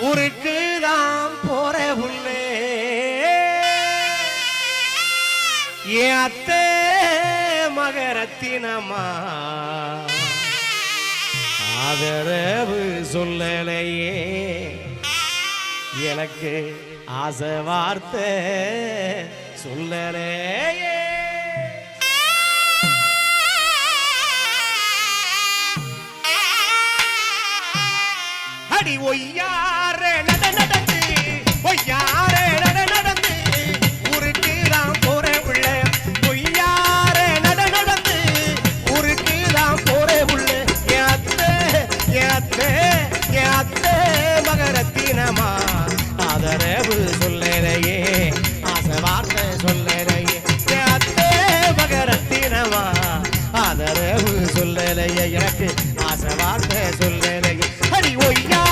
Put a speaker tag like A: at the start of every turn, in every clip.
A: ஊருக்கு தான் போற உள்ளே. என் அத்தை மகரத்தினமா ஆதரவு சொல்லலையே. எனக்கு ஆச வார்த்தை சொல்லலையே. அடி ஒய்யா. ஆசை வார்த்தை சொல்லலையே ஹரி ஒய்யா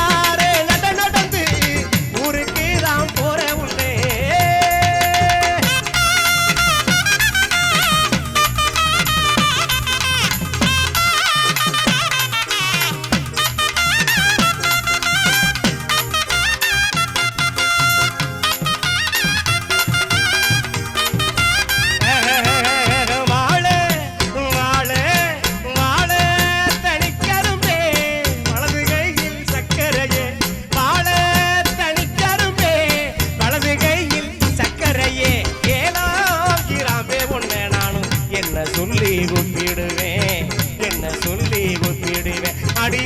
A: சொல்லி ஒப்பிடுவேன் என்ன சொல்லி ஒப்பிடுவேன் அடி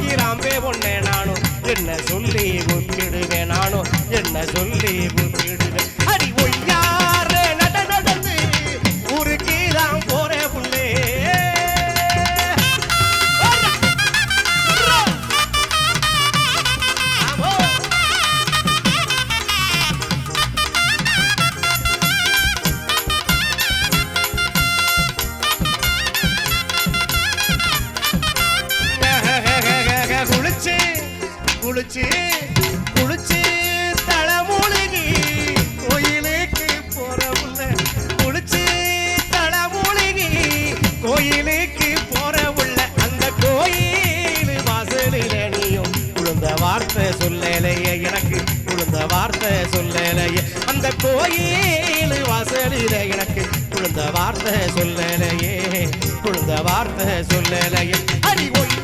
A: கிராம்பே ஒன்ன நானும் என்ன சொல்லி ஒப்பிடுவேன் நானும் என்ன சொல்லி ஒப்பிடுவேன் குளிச்சு குளிச்சு தலைமூழ்கி கோயிலுக்கு போற உள்ள குளிச்சு தலைமூழ்கி கோயிலுக்கு போற உள்ள அந்த கோயில் வாசலில் நீயும் குழுந்த வார்த்தை சொல்லலையே எனக்கு குழுந்த வார்த்தை சொல்லலையே. அந்த கோயில் வாசலில் எனக்கு குழுந்த வார்த்தை சொல்லலையே குழுந்த வார்த்தை சொல்லலையே. அடி ஒய்யாரே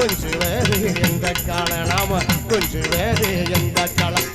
A: கொஞ்சுவது எந்த கால நாம கொஞ்சுவது எந்த காலம்